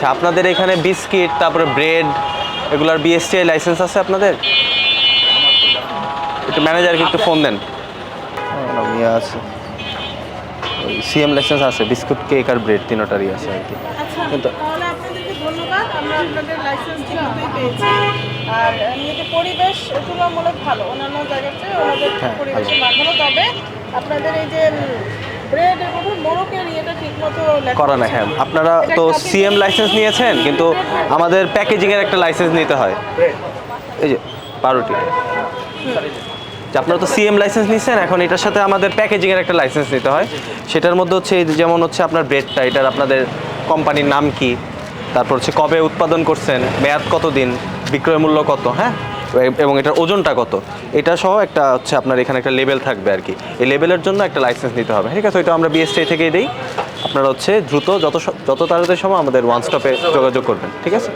আচ্ছা, আপনাদের এখানে বিস্কিট তারপরে ব্রেড এগুলার বিএসটিআই লাইসেন্স আছে আপনাদের? একটু ম্যানেজারকে একটু ফোন দেন। ইয়ে আছে। সিএম লাইসেন্স আছে বিস্কুট কেক আর ব্রেড তিনোটারই আছে আর কি। আচ্ছা কিন্তু পরিবেশ তুলনামূলক ভালো অন্যান্য জায়গার চেয়ে ওনাদের হ্যাঁ, পরিবেশের তবে আপনাদের এই যে ব্রেড করা না হ্যাঁ। আপনারা তো সিএম লাইসেন্স নিয়েছেন কিন্তু আমাদের প্যাকেজিংয়ের একটা লাইসেন্স নিতে হয়। এই যে পাউরুটি। যে আপনারা তো সিএম লাইসেন্স নিয়েছেন এখন এটার সাথে আমাদের প্যাকেজিংয়ের একটা লাইসেন্স নিতে হয়। সেটার মধ্যে হচ্ছে এই যে যেমন হচ্ছে আপনার ব্রেডটা এটার আপনাদের কোম্পানির নাম কি? তারপর হচ্ছে কবে উৎপাদন করছেন মেয়াদ কত দিন বিক্রয় মূল্য কত হ্যাঁ? এবং এটার ওজনটা কত? এটা সহ একটা হচ্ছে আপনার এখানে একটা লেবেল থাকবে আর কি। এই লেবেলের জন্য একটা লাইসেন্স নিতে হবে। ঠিক আছে ওইটা আমরা বিএসটি থেকেই দিই। আপনারা হচ্ছে দ্রুত যত যত তাড়াতাড়ি সময় আমাদের ওয়ান স্টপে যোগাযোগ করবেন ঠিক আছে?